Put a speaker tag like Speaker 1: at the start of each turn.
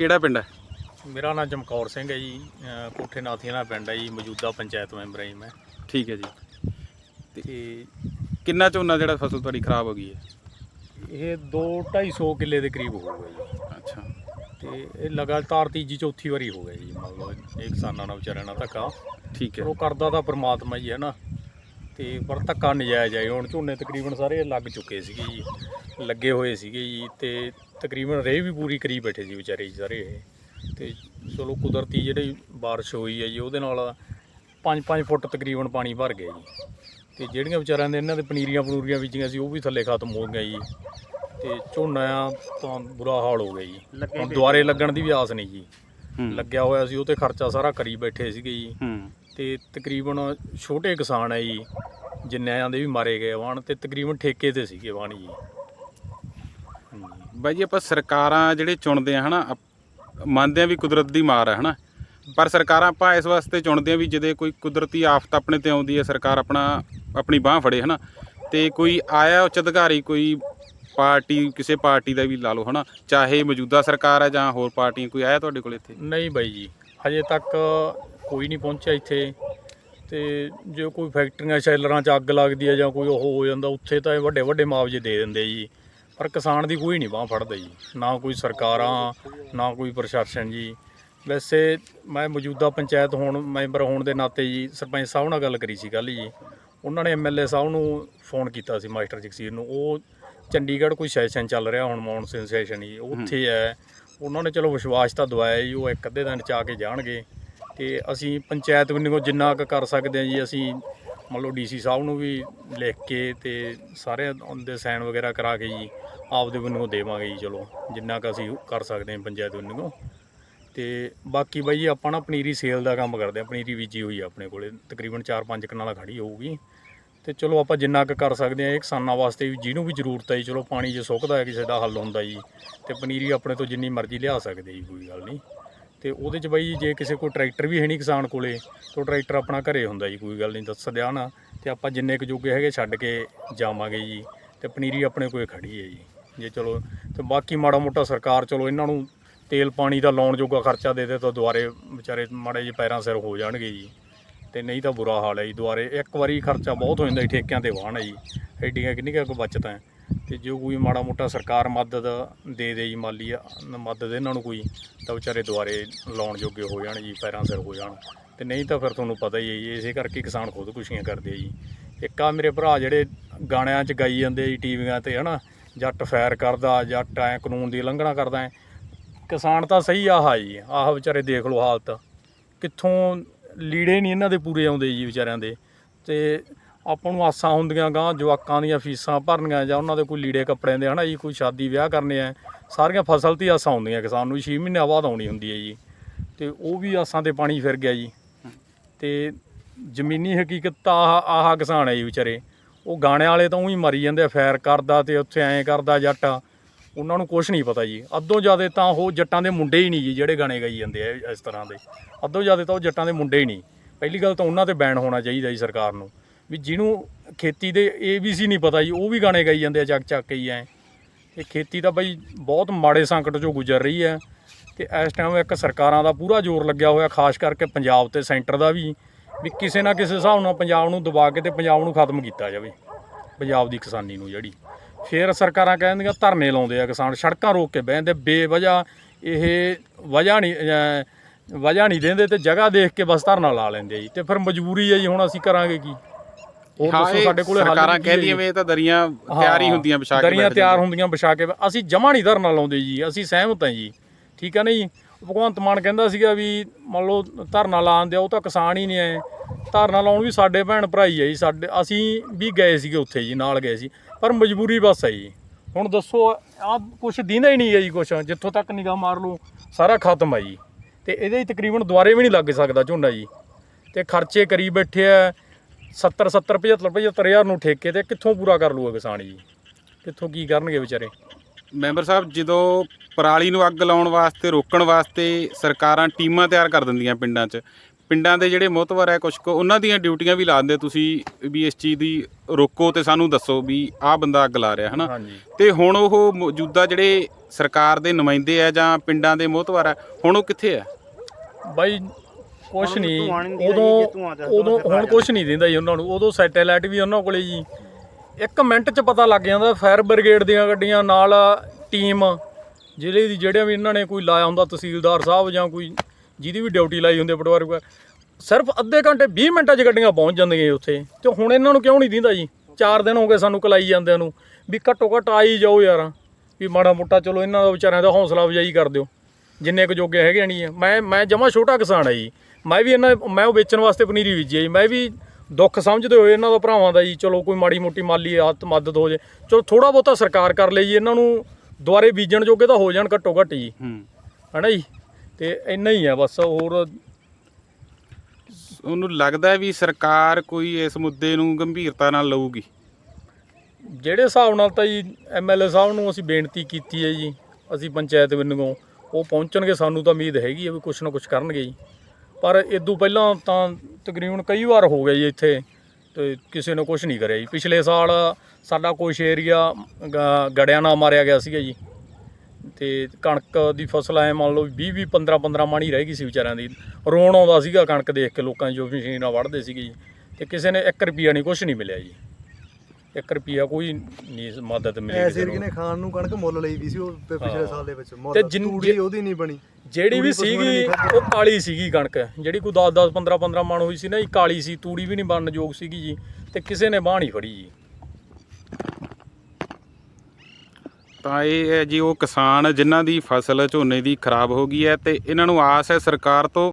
Speaker 1: ਕਿਹੜਾ ਪਿੰਡ ਹੈ?
Speaker 2: ਮੇਰਾ ਨਾਮ ਚਮਕੌਰ ਸਿੰਘ ਹੈ ਜੀ ਅਹ ਕੋਠੇ ਨਾਥੀਆਂ ਦਾ ਪਿੰਡ ਹੈ ਜੀ ਮੌਜੂਦਾ ਪੰਚਾਇਤ ਮੈਂਬਰ ਹਾਂ ਜੀ ਮੈਂ।
Speaker 1: ਠੀਕ ਹੈ ਜੀ।
Speaker 2: ਤੇ
Speaker 1: ਕਿੰਨਾ ਝੋਨਾ ਜਿਹੜਾ ਫਸਲ ਤੁਹਾਡੀ ਖਰਾਬ ਹੋ ਗਈ ਹੈ?
Speaker 2: ਇਹ 2 250 ਕਿੱਲੇ ਦੇ ਕਰੀਬ ਹੋਊਗਾ ਜੀ।
Speaker 1: ਅੱਛਾ।
Speaker 2: ਤੇ ਇਹ ਲਗਾਤਾਰ ਤੀਜੀ ਚੌਥੀ ਵਾਰੀ ਹੋ ਗਿਆ ਜੀ ਮੰਨ ਲਓ ਇਹ ਕਿਸਾਨਾਂ ਨਾਲ ਵਿਚਾਰਿਆਂ ਨਾਲ ਧੱਕਾ।
Speaker 1: ਠੀਕ ਹੈ।
Speaker 2: ਉਹ ਕਰਦਾ ਤਾਂ ਪ੍ਰਮਾਤਮਾ ਹੀ ਹੈ ਨਾ। ਤੇ ਪਰ ਧੱਕਾ ਨਜਾਇਜ਼ ਹੈ ਹੁਣ ਝੋਨੇ ਤਕਰੀਬਨ ਸਾਰੇ ਲੱਗ ਚੁੱਕੇ ਸੀਗੇ ਜੀ। ਲੱਗੇ ਹੋਏ ਸੀਗੇ ਜੀ ਤੇ ਤਕਰੀਬਨ ਰੇ ਵੀ ਪੂਰੀ ਕਰੀ ਬੈਠੇ ਸੀ ਵਿਚਾਰੇ ਜੀ ਸਾਰੇ ਇਹ। ਤੇ ਚਲੋ ਕੁਦਰਤੀ ਜਿਹੜੀ ਬਾਰਿਸ਼ ਹੋਈ ਹੈ ਜੀ ਉਹਦੇ ਨਾਲ 5-5 ਫੁੱਟ ਤਕਰੀਬਨ ਪਾਣੀ ਭਰ ਗਿਆ ਜੀ। ਤੇ ਜਿਹੜੀਆਂ ਵਿਚਾਰਿਆਂ ਦੇ ਇਹਨਾਂ ਦੇ ਪਨੀਰੀਆਂ ਪਨੂਰੀਆਂ ਬੀਜੀਆਂ ਸੀ ਉਹ ਵੀ ਥੱਲੇ ਖਤਮ ਹੋ ਗਈਆਂ ਜੀ। ਤੇ ਝੋਨਾ ਤਾਂ ਬੁਰਾ ਹਾਲ ਹੋ ਗਿਆ ਜੀ। ਹੁਣ ਦੁਆਰੇ ਲੱਗਣ ਦੀ ਵੀ ਆਸ ਨਹੀਂ ਜੀ। ਲੱਗਿਆ ਹੋਇਆ ਸੀ ਉਹ ਤੇ ਖਰਚਾ ਸਾਰਾ ਕਰੀ ਬੈਠੇ ਸੀਗੇ ਜੀ। ਤੇ ਤਕਰੀਬਨ ਛੋਟੇ ਕਿਸਾਨ ਹੈ ਜੀ ਜਿੰਨਿਆਂ ਦੇ ਵੀ ਮਾਰੇ ਗਏ ਵਾਣ ਤੇ ਤਕਰੀਬਨ ਠੇਕੇ ਤੇ ਸੀਗੇ ਵਾਣ ਜੀ।
Speaker 1: ਬਾਈ ਜੀ, ਆਪਾਂ ਸਰਕਾਰਾਂ ਜਿਹੜੇ ਚੁਣਦੇ ਆ, ਹਨਾ ਅਪ- ਮੰਨਦੇ ਆ ਵੀ ਕੁਦਰਤ ਦੀ ਮਾਰ ਹੈ ਹਨਾ। ਪਰ ਸਰਕਾਰਾਂ ਆਪਾਂ ਇਸ ਵਾਸਤੇ ਚੁਣਦੇ ਆ ਵੀ ਜਦੋਂ ਕੋਈ ਕੁਦਰਤੀ ਆਫਤ ਆਪਣੇ ਤੇ ਆਉਂਦੀ ਹੈ ਸਰਕਾਰ ਆਪਣਾ, ਆਪਣੀ ਬਾਹ ਫੜੇ, ਹਨਾ। ਤੇ ਕੋਈ ਆਇਆ ਉੱਚ ਅਧਿਕਾਰੀ, ਕੋਈ ਪਾਰਟੀ, ਕਿਸੇ ਪਾਰਟੀ ਦਾ ਵੀ ਲਾ ਲਓ, ਹਨਾ। ਚਾਹੇ ਮੌਜੂਦਾ ਸਰਕਾਰ ਹੈ ਜਾਂ ਹੋਰ ਪਾਰਟੀਆਂ, ਕੋਈ ਆਇਆ ਤੁਹਾਡੇ ਕੋਲ ਇੱਥੇ?
Speaker 2: ਨਹੀਂ ਬਾਈ ਜੀ, ਹਜੇ ਤੱਕ ਕੋਈ ਨਹੀਂ ਪਹੁੰਚਿਆ ਇੱਥੇ। ਤੇ ਜੇ ਕੋਈ ਫੈਕਟਰੀਆਂ, ਸ਼ੈਲਰਾਂ 'ਚ ਅੱਗ ਲੱਗਦੀ ਹੈ ਜਾਂ ਕੋਈ ਉਹ ਹੋ ਜਾਂਦਾ, ਉੱਥੇ ਤਾਂ ਇਹ ਵੱਡੇ ਵੱਡੇ ਮੁਆਵਜ਼ੇ ਦੇ ਦਿੰਦੇ ਜੀ। ਪਰ ਕਿਸਾਨ ਦੀ ਕੋਈ ਨਹੀਂ ਬਾਹ ਫੜਦਾ ਜੀ। ਨਾ ਕੋਈ ਸਰਕਾਰਾਂ ਨਾ ਕੋਈ ਪ੍ਰਸ਼ਾਸਨ ਜੀ। ਵੈਸੇ ਮੈਂ ਮੌਜੂਦਾ ਪੰਚਾਇਤ ਹੋਣ ਮੈਂਬਰ ਹੋਣ ਦੇ ਨਾਤੇ ਜੀ ਸਰਪੰਚ ਸਾਹਿਬ ਨਾਲ ਗੱਲ ਕਰੀ ਸੀ ਕੱਲ੍ਹ ਜੀ। ਉਹਨਾਂ ਨੇ ਐਮਐਲਏ ਸਾਹਿਬ ਨੂੰ ਫੋਨ ਕੀਤਾ ਸੀ ਮਾਸਟਰ ਜਗਸੀਰ ਨੂੰ। ਉਹ ਚੰਡੀਗੜ੍ਹ ਕੋਈ ਸੈਸ਼ਨ ਚੱਲ ਰਿਹਾ ਹੁਣ ਮੌਨਸੂਨ ਸੈਸ਼ਨ ਜੀ ਉੱਥੇ ਹੈ। ਉਹਨਾਂ ਨੇ ਚਲੋ ਵਿਸ਼ਵਾਸ ਤਾਂ ਦਵਾਇਆ ਜੀ ਉਹ ਇੱਕ ਅੱਧੇ ਦਿਨ ਚ ਆ ਕੇ ਜਾਣਗੇ। ਤੇ ਅਸੀਂ ਪੰਚਾਇਤ ਵੱਲੋਂ ਜਿੰਨਾ ਕੁ ਕਰ ਸਕਦੇ ਹਾਂ ਜੀ ਅਸੀਂ ਮੰਨ ਲਓ ਡੀਸੀ ਸਾਹਿਬ ਨੂੰ ਵੀ ਲਿਖ ਕੇ ਤੇ ਸਾਰੇ ਦੇ ਸਾਈਨ ਵਗੈਰਾ ਕਰਾ ਕੇ ਜੀ, ਆਪਦੇ ਵੱਲੋਂ ਦੇਵਾਂਗੇ ਜੀ, ਚਲੋ, ਜਿੰਨਾ ਕੁ ਅਸੀਂ ਕਰ ਸਕਦੇ ਹਾਂ ਪੰਚਾਇਤ ਵੱਲੋਂ ਤੇ ਬਾਕੀ ਬਾਈ ਜੀ, ਆਪਾਂ ਨਾ ਪਨੀਰੀ ਸੇਲ ਦਾ ਕੰਮ ਕਰਦੇ ਆ ਪਨੀਰੀ ਬੀਜੀ ਹੋਈ ਆ ਆਪਣੇ ਕੋਲੇ, ਤਕਰੀਬਨ 4-5 ਕਨਾਲਾਂ ਖੜੀ ਹੋਊਗੀ। ਤੇ ਚਲੋ ਆਪਾਂ ਜਿੰਨਾ ਕੁ ਕਰ ਸਕਦੇ ਆ ਇਹ ਕਿਸਾਨਾਂ ਵਾਸਤੇ ਵੀ ਜਿਹਨੂੰ ਵੀ ਜ਼ਰੂਰਤ ਹੈ ਜੀ, ਚਲੋ ਪਾਣੀ ਜੇ ਸੁੱਕਦਾ ਹੈ, ਕਿਸੇ ਦਾ ਹੱਲ ਹੁੰਦਾ ਜੀ, ਤੇ ਪਨੀਰੀ ਆਪਣੇ ਤੋਂ ਜਿੰਨੀ ਮਰਜ਼ੀ ਲਿਆ ਸਕਦੇ ਜੀ, ਕੋਈ ਗੱਲ ਨਹੀਂ। ਤੇ ਉਹਦੇ ਚ ਬਾਈ ਜੇ ਕਿਸੇ ਕੋਲ ਟਰੈਕਟਰ ਵੀ ਹੈ ਨਹੀਂ ਕਿਸਾਨ ਕੋਲੇ, ਤਾਂ ਟਰੈਕਟਰ ਆਪਣਾ ਘਰੇ ਹੁੰਦਾ ਜੀ, ਕੋਈ ਗੱਲ ਨਹੀਂ, ਦੱਸ ਦਿਆ ਨਾ। ਤੇ ਆਪਾਂ ਜਿੰਨੇ ਕੁ ਜੋਗੇ ਹੈਗੇ ਛੱਡ ਕੇ ਜਾਵਾਂਗੇ ਜੀ, ਤੇ ਪਨੀਰੀ ਆਪਣੇ ਕੋਲੇ ਖੜੀ ਹੈ ਜੀ। ਜੇ ਚਲੋ, ਤੇ ਬਾਕੀ ਮਾੜਾ ਮੋਟਾ ਸਰਕਾਰ ਚਲੋ ਇਹਨਾਂ ਨੂੰ ਤੇਲ ਪਾਣੀ ਦਾ ਲਾਉਣ ਜੋਗਾ ਖਰਚਾ ਦੇ ਦੇ ਤਾਂ ਦੁਆਰੇ ਵਿਚਾਰੇ ਮਾੜੇ ਜਿਹੇ ਪੈਰਾਂ ਸਿਰ ਹੋ ਜਾਣਗੇ ਜੀ। ਤੇ ਨਹੀਂ ਤਾਂ ਬੁਰਾ ਹਾਲ ਹੈ ਜੀ ਦੁਆਰੇ ਇੱਕ ਵਾਰੀ ਖਰਚਾ ਬਹੁਤ ਹੋ ਜਾਂਦਾ ਜੀ, ਠੇਕਿਆਂ ਤੇ ਵਾਹਣ ਹੈ ਜੀ। ਐਡੀਆਂ ਕਿੰਨੀ ਕੁ ਬਚਤ ਹੈ। ਤੇ ਜੋ ਕੋਈ ਮਾੜਾ ਮੋਟਾ ਸਰਕਾਰ ਮਦਦ ਦੇ ਦੇ ਜੀ ਮਾਲੀ ਮਦਦ ਇਹਨਾਂ ਨੂੰ ਕੋਈ, ਤਾਂ ਵਿਚਾਰੇ ਦੁਆਰੇ ਲਾਉਣ ਜੋਗੇ ਹੋ ਜਾਣ ਜੀ, ਪੈਰਾਂ ਸਿਰ ਹੋ ਜਾਣ। ਤੇ ਨਹੀਂ ਤਾਂ ਫਿਰ ਤੁਹਾਨੂੰ ਪਤਾ ਹੀ ਹੈ ਜੀ, ਇਸੇ ਕਰਕੇ ਕਿਸਾਨ ਖੁਦਕੁਸ਼ੀਆਂ ਕਰਦੇ ਆ ਜੀ। ਇੱਕ ਆ ਮੇਰੇ ਭਰਾ ਜਿਹੜੇ ਗਾਣਿਆਂ 'ਚ ਗਾਈ ਜਾਂਦੇ ਜੀ, ਟੀਵੀਆਂ ਤੇ, ਹਨਾ? ਜੱਟ ਫੈਰ ਕਰਦਾ, ਜੱਟ ਐ ਕਾਨੂੰਨ ਦੀ ਉਲੰਘਣਾ ਕਰਦਾ ਐ। ਕਿਸਾਨ ਤਾਂ ਸਹੀ ਆਹ ਜੀ, ਆਹ ਵਿਚਾਰੇ ਦੇਖ ਲਓ ਹਾਲਤ। ਕਿੱਥੋਂ ਲੀੜੇ ਨਹੀਂ ਇਹਨਾਂ ਦੇ ਪੂਰੇ ਆਉਂਦੇ ਜੀ ਵਿਚਾਰਿਆਂ ਦੇ। ਤੇ ਆਪਾਂ ਨੂੰ ਆਸਾਂ ਹੁੰਦੀਆਂ ਗਾਂ ਜਵਾਕਾਂ ਦੀਆਂ ਫੀਸਾਂ ਭਰਨੀਆਂ ਜਾਂ ਉਹਨਾਂ ਦੇ ਕੋਈ ਲੀੜੇ ਕੱਪੜਿਆਂ ਦੇ, ਹਨਾ ਜੀ, ਕੋਈ ਸ਼ਾਦੀ ਵਿਆਹ ਕਰਨੇ ਆ, ਸਾਰੀਆਂ ਫਸਲ ਤੇ ਆਸਾਂ ਹੁੰਦੀਆਂ ਕਿਸਾਨ ਨੂੰ 6 ਮਹੀਨੇ ਬਾਅਦ ਆਉਣੀ ਹੁੰਦੀ ਹੈ ਜੀ। ਤੇ ਉਹ ਵੀ ਆਸਾਂ ਤੇ ਪਾਣੀ ਫਿਰ ਗਿਆ ਜੀ। ਤੇ ਜ਼ਮੀਨੀ ਹਕੀਕਤ ਤਾਂ ਆਹ ਆਹ ਕਿਸਾਨ ਹੈ ਜੀ ਵਿਚਾਰੇ। ਉਹ ਗਾਣੇ ਵਾਲੇ ਤਾਂ ਉਹੀ ਮਰੀ ਜਾਂਦੇ ਆ, ਫੈਰ ਕਰਦਾ ਤੇ ਉੱਥੇ ਐਂ ਕਰਦਾ ਜੱਟ। ਉਹਨਾਂ ਨੂੰ ਕੁਝ ਨਹੀਂ ਪਤਾ ਜੀ। ਅੱਧੋਂ ਜ਼ਿਆਦਾ ਤਾਂ ਉਹ ਜੱਟਾਂ ਦੇ ਮੁੰਡੇ ਹੀ ਨਹੀਂ ਜੀ, ਜਿਹੜੇ ਗਾਣੇ ਗਾਈ ਜਾਂਦੇ ਆ ਇਸ ਤਰ੍ਹਾਂ ਦੇ। ਅੱਧੋਂ ਜ਼ਿਆਦਾ ਤਾਂ ਉਹ ਜੱਟਾਂ ਦੇ ਮੁੰਡੇ ਹੀ ਨਹੀਂ। ਪਹਿਲੀ ਗੱਲ ਤਾਂ ਉਹਨਾਂ ਤੇ ਬੈਨ ਹੋਣਾ ਚਾਹੀਦਾ ਜੀ ਸਰਕਾਰ ਨੂੰ। ਵੀ ਜਿਹਨੂੰ ਖੇਤੀ ਦੇ ਏਬੀਸੀ ਨਹੀਂ ਪਤਾ ਜੀ, ਉਹ ਵੀ ਗਾਣੇ ਗਾਈ ਜਾਂਦੇ ਆ, ਚੱਕ ਚੱਕ ਕੇ ਹੀ ਐ। ਇਹ ਖੇਤੀ ਤਾਂ ਬਈ ਬਹੁਤ ਮਾੜੇ ਸੰਕਟ ਚੋਂ ਗੁਜ਼ਰ ਰਹੀ ਹੈ ਤੇ ਇਸ ਟਾਈਮ ਇੱਕ ਸਰਕਾਰਾਂ ਦਾ ਪੂਰਾ ਜ਼ੋਰ ਲੱਗਿਆ ਹੋਇਆ, ਖਾਸ ਕਰਕੇ ਪੰਜਾਬ ਤੇ ਸੈਂਟਰ ਦਾ ਵੀ ਵੀ ਕਿਸੇ ਨਾ ਕਿਸੇ ਹਿਸਾਬ ਨਾਲ ਪੰਜਾਬ ਨੂੰ ਦਬਾ ਕੇ ਤੇ ਪੰਜਾਬ ਨੂੰ ਖਤਮ ਕੀਤਾ ਜਾਵੇ, ਪੰਜਾਬ ਦੀ ਕਿਸਾਨੀ ਨੂੰ ਜਿਹੜੀ। ਫਿਰ ਸਰਕਾਰਾਂ ਕਹਿੰਦੀਆਂ ਧਰਨੇ ਲਾਉਂਦੇ ਆ ਕਿਸਾਨ, ਸੜਕਾਂ ਰੋਕ ਕੇ ਬਹਿੰਦੇ, ਬੇਵਜ੍ਹਾ ਇਹ ਵਜ੍ਹਾ ਨਹੀਂ ਵਜ੍ਹਾ ਨਹੀਂ ਦਿੰਦੇ ਤੇ ਜਗ੍ਹਾ ਦੇਖ ਕੇ ਬਸ ਧਰਨਾ ਲਾ ਲੈਂਦੇ ਜੀ। ਤੇ ਫਿਰ ਮਜਬੂਰੀ ਹੈ ਜੀ, ਹੁਣ ਅਸੀਂ ਕਰਾਂਗੇ ਕੀ? ਹੋਰ ਦੱਸੋ ਸਾਡੇ ਕੋਲੇ ਹੱਲ
Speaker 1: ਸਰਕਾਰਾਂ? ਕਹਿੰਦੀਆਂ ਵੀ ਇਹ ਤਾਂ ਦਰੀਆਂ ਤਿਆਰ ਹੀ ਹੁੰਦੀਆਂ ਵਿਛਾ ਕੇ
Speaker 2: ਦਰੀਆਂ ਤਿਆਰ। ਹੁੰਦੀਆਂ ਵਿਛਾ ਕੇ ਅਸੀਂ ਜਮਾ ਨਹੀਂ ਧਰਨਾ ਲਾਉਂਦੇ ਜੀ ਅਸੀਂ ਸਹਿਮਤ ਹਾਂ ਜੀ। ਠੀਕ ਹੈ ਨਾ ਜੀ ਭਗਵੰਤ ਮਾਨ ਕਹਿੰਦਾ ਸੀਗਾ ਵੀ ਮੰਨ ਲਓ ਧਰਨਾ ਲਾਉਣ ਦਿਓ ਉਹ ਤਾਂ ਕਿਸਾਨ ਹੀ ਨਹੀਂ ਆਏ ਧਰਨਾ ਲਾਉਣ ਵੀ ਸਾਡੇ ਭੈਣ ਭਰਾ ਹੀ ਹੈ ਜੀ ਸਾਡੇ ਅਸੀਂ ਵੀ ਗਏ ਸੀਗੇ ਉੱਥੇ ਜੀ ਨਾਲ ਗਏ ਸੀ। ਪਰ ਮਜਬੂਰੀ ਬਸ ਹੈ ਜੀ। ਹੁਣ ਦੱਸੋ ਆ ਕੁਛ ਦਿੰਦਾ ਹੀ ਨਹੀਂ ਹੈ ਜੀ ਕੁਛ ਜਿੱਥੋਂ ਤੱਕ ਨਿਗਾਹ ਮਾਰ ਲਓ ਸਾਰਾ ਖਤਮ ਹੈ ਜੀ। ਤੇ ਇਹਦੇ ਤਕਰੀਬਨ ਦੁਆਰੇ ਵੀ ਨਹੀਂ ਲੱਗ ਸਕਦਾ ਝੋਨਾ ਜੀ। ਤੇ ਖਰਚੇ ਕਰੀ ਬੈਠੇ ਆ 70 70 75 75 ਹਜ਼ਾਰ ਨੂੰ ਠੇਕੇ ਤੇ ਕਿੱਥੋਂ ਪੂਰਾ ਕਰ ਲੂਗਾ ਕਿਸਾਨ ਜੀ? ਕਿੱਥੋਂ ਕੀ ਕਰਨਗੇ ਵਿਚਾਰੇ?
Speaker 1: ਮੈਂਬਰ ਸਾਹਿਬ ਜਦੋਂ ਪਰਾਲੀ ਨੂੰ ਅੱਗ ਲਾਉਣ ਵਾਸਤੇ ਰੋਕਣ ਵਾਸਤੇ ਸਰਕਾਰਾਂ ਟੀਮਾਂ ਤਿਆਰ ਕਰ ਦਿੰਦੀਆਂ ਪਿੰਡਾਂ 'ਚ ਪਿੰਡਾਂ ਦੇ ਜਿਹੜੇ ਮੋਹਤਵਰ ਹੈ ਕੁਛ ਕੁ ਉਹਨਾਂ ਦੀਆਂ ਡਿਊਟੀਆਂ ਵੀ ਲਾ ਦਿੰਦੇ ਤੁਸੀਂ ਵੀ ਇਸ ਚੀਜ਼ ਦੀ ਰੋਕੋ ਤੇ ਸਾਨੂੰ ਦੱਸੋ ਵੀ ਆਹ ਬੰਦਾ ਅੱਗ ਲਾ ਰਿਹਾ ਹਨਾ? ਤੇ ਹੁਣ ਉਹ ਮੌਜੂਦਾ ਜਿਹੜੇ ਸਰਕਾਰ ਦੇ ਨੁਮਾਇੰਦੇ ਆ ਜਾਂ ਪਿੰਡਾਂ ਦੇ ਮੋਹਤਵਰ ਆ ਹੁਣ ਉਹ ਕਿੱਥੇ ਆ
Speaker 2: ਬਾਈ ਕੁਛ
Speaker 3: ਹੁਣ
Speaker 2: ਨਹੀਂ।
Speaker 3: ਧੂੰਆਂ ਨੀ ਦਿੰਦਾ ਜੀ,
Speaker 2: ਉਦੋਂ
Speaker 3: ਜੇ ਧੂੰਆਂ ਦਿਖਦਾ
Speaker 2: ਉਦੋਂ
Speaker 3: ਫਿਰ
Speaker 2: ਹੁਣ
Speaker 3: ਆ
Speaker 2: ਕੁਛ ਨਹੀਂ ਦਿੰਦਾ ਜੀ ਉਹਨਾਂ ਨੂੰ। ਉਦੋਂ ਸੈਟੇਲਾਈਟ ਵੀ ਉਹਨਾਂ ਕੋਲੇ ਜੀ। ਇੱਕ ਮਿੰਟ 'ਚ ਪਤਾ ਲੱਗ ਜਾਂਦਾ ਫਾਇਰ ਬ੍ਰਿਗੇਡ ਦੀਆਂ ਗੱਡੀਆਂ ਨਾਲ ਟੀਮ ਜ਼ਿਲ੍ਹੇ ਦੀ ਜਿਹੜਿਆਂ ਵੀ ਇਹਨਾਂ ਨੇ ਕੋਈ ਲਾਇਆ ਹੁੰਦਾ ਤਹਿਸੀਲਦਾਰ ਸਾਹਿਬ ਜਾਂ ਕੋਈ ਜਿਹਦੀ ਵੀ ਡਿਊਟੀ ਲਾਈ ਹੁੰਦੀ ਹੈ ਪਟਵਾਰੀ ਕੋਲ ਸਿਰਫ ਅੱਧੇ ਘੰਟੇ 20 ਮਿੰਟਾਂ 'ਚ ਗੱਡੀਆਂ ਪਹੁੰਚ ਜਾਂਦੀਆਂ ਜੀ ਉੱਥੇ। ਤੇ ਹੁਣ ਇਹਨਾਂ ਨੂੰ ਕਿਉਂ ਨਹੀਂ ਦਿੰਦਾ ਜੀ? 4 ਦਿਨ ਹੋ ਗਏ ਸਾਨੂੰ ਕਲਾਈ ਜਾਂਦਿਆਂ ਨੂੰ। ਵੀ ਘੱਟੋ ਘੱਟ ਆ ਹੀ ਜਾਓ ਯਾਰ। ਵੀ ਮਾੜਾ ਮੋਟਾ ਚਲੋ ਇਹਨਾਂ ਦਾ ਵਿਚਾਰਿਆਂ ਦਾ ਹੌਸਲਾ ਅਫਜ਼ਾਈ ਕਰ ਦਿਓ। ਜਿੰਨੇ ਕੁ ਜੋਗੇ ਹੈਗੇ ਨਹੀਂ ਆ। ਮੈਂ ਮੈਂ ਜਮਾ ਛੋਟਾ ਕਿਸਾਨ ਆ ਜੀ। ਮੈਂ ਵੀ ਇਹਨਾਂ ਮੈਂ ਉਹ ਵੇਚਣ ਵਾਸਤੇ ਪਨੀਰੀ ਬੀਜੀ ਜੀ। ਮੈਂ ਵੀ ਦੁੱਖ ਸਮਝਦੇ ਹੋਏ ਇਹਨਾਂ ਦਾ ਭਰਾਵਾਂ ਦਾ ਜੀ ਚਲੋ ਕੋਈ ਮਾੜੀ ਮੋਟੀ ਮਾਲੀ ਆਤ ਮਦਦ ਹੋ ਜੇ। ਚਲੋ ਥੋੜਾ ਬਹੁਤਾ ਸਰਕਾਰ ਕਰ ਲਈ ਜੀ ਇਹਨਾਂ ਨੂੰ ਦੁਆਰੇ ਬੀਜਣ ਜੋਗੇ ਤਾਂ ਹੋ ਜਾਣ ਘੱਟੋ ਘੱਟ ਜੀ।
Speaker 1: ਹੂੰ।
Speaker 2: ਹੈਨਾ ਜੀ? ਤੇ ਇੰਨਾ ਹੀ ਆ ਬਸ ਹੋਰ
Speaker 1: ਉਹਨੂੰ ਲੱਗਦਾ ਵੀ ਸਰਕਾਰ ਕੋਈ ਇਸ ਮੁੱਦੇ ਨੂੰ ਗੰਭੀਰਤਾ ਨਾਲ ਲਊਗੀ।
Speaker 2: ਜਿਹੜੇ ਹਿਸਾਬ ਨਾਲ ਤਾਂ ਜੀ ਐਮਐਲਏ ਸਾਹਿਬ ਨੂੰ ਅਸੀਂ ਬੇਨਤੀ ਕੀਤੀ ਹੈ ਜੀ ਅਸੀਂ ਪੰਚਾਇਤ ਵੱਲੋਂ ਉਹ ਪਹੁੰਚਣਗੇ ਸਾਨੂੰ ਤਾਂ ਉਮੀਦ ਹੈਗੀ ਹੈ ਵੀ ਕੁਛ ਨਾ ਕੁਛ ਕਰਨਗੇ ਜੀ। ਪਰ ਇਦੋਂ ਪਹਿਲਾਂ ਤਾਂ ਤਕਰੀਬਨ ਕਈ ਵਾਰ ਹੋ ਗਿਆ ਜੀ ਇੱਥੇ ਤੇ ਕਿਸੇ ਨੇ ਕੁਛ ਨਹੀਂ ਕਰਿਆ ਜੀ। ਪਿਛਲੇ ਸਾਲ ਸਾਡਾ ਕੁਛ ਏਰੀਆ ਗੜਿਆਂ ਨਾਲ ਮਾਰਿਆ ਗਿਆ ਸੀਗਾ ਜੀ। ਤੇ ਕਣਕ ਦੀ ਫਸਲ ਐ ਮੰਨ ਲਓ 20 20 15 15 ਮਾਣੀ ਰਹਿ ਗਈ ਸੀ ਵਿਚਾਰਿਆਂ ਦੀ। ਰੋਣ ਆਉਂਦਾ ਸੀਗਾ ਕਣਕ ਦੇਖ ਕੇ ਲੋਕਾਂ ਦੀ ਜੋ ਮਸ਼ੀਨਾਂ ਵੜਦੇ ਸੀਗੇ ਜੀ। ਤੇ ਕਿਸੇ ਨੇ 1 ਰੁਪਿਆ ਨਹੀਂ, ਕੁਛ ਨਹੀਂ ਮਿਲਿਆ ਜੀ। 1 ਰੁਪਿਆ ਕੋਈ ਨਹੀਂ ਮਦਦ ਮਿਲੀ
Speaker 4: ਐਸ
Speaker 2: ਕਿਸੇ ਨੂੰ
Speaker 4: ਨੇ ਖਾਣ ਨੂੰ ਕਣਕ ਮੁੱਲ ਲਈ ਵੀ ਸੀ ਉਹ ਪ- ਪਿਛਲੇ। ਸਾਲ ਦੇ ਵਿੱਚ
Speaker 2: ਤੇ
Speaker 4: ਮੁੱਲ
Speaker 2: ਜਿਨ-
Speaker 4: ਤੂੜੀ ਉਹਦੀ ਨਹੀਂ ਬਣੀ
Speaker 2: ਜਿਹੜੀ ਵੀ ਸੀਗੀ। ਉਹ ਕਾਲੀ ਸੀਗੀ ਕਣਕ ਜਿਹੜੀ ਕੋਈ 10 10 15 15 ਮਣ ਹੋਈ ਸੀ ਨਾ ਇਹ ਕਾਲੀ ਸੀ ਤੂੜੀ ਵੀ ਨਹੀਂ ਬਣਨ ਯੋਗ ਸੀਗੀ ਜੀ ਤੇ ਕਿਸੇ ਨੇ ਬਾਹ ਨਹੀਂ ਫੜੀ ਜੀ
Speaker 1: ਤਾਂ ਇਹ ਹੈ ਜੀ ਉਹ ਕਿਸਾਨ ਜਿਨ੍ਹਾਂ ਦੀ ਫਸਲ ਝੋਨੇ ਦੀ ਖਰਾਬ ਹੋ ਗਈ ਹੈ ਤੇ ਇਹਨਾਂ ਨੂੰ ਆਸ ਹੈ ਸਰਕਾਰ ਤੋਂ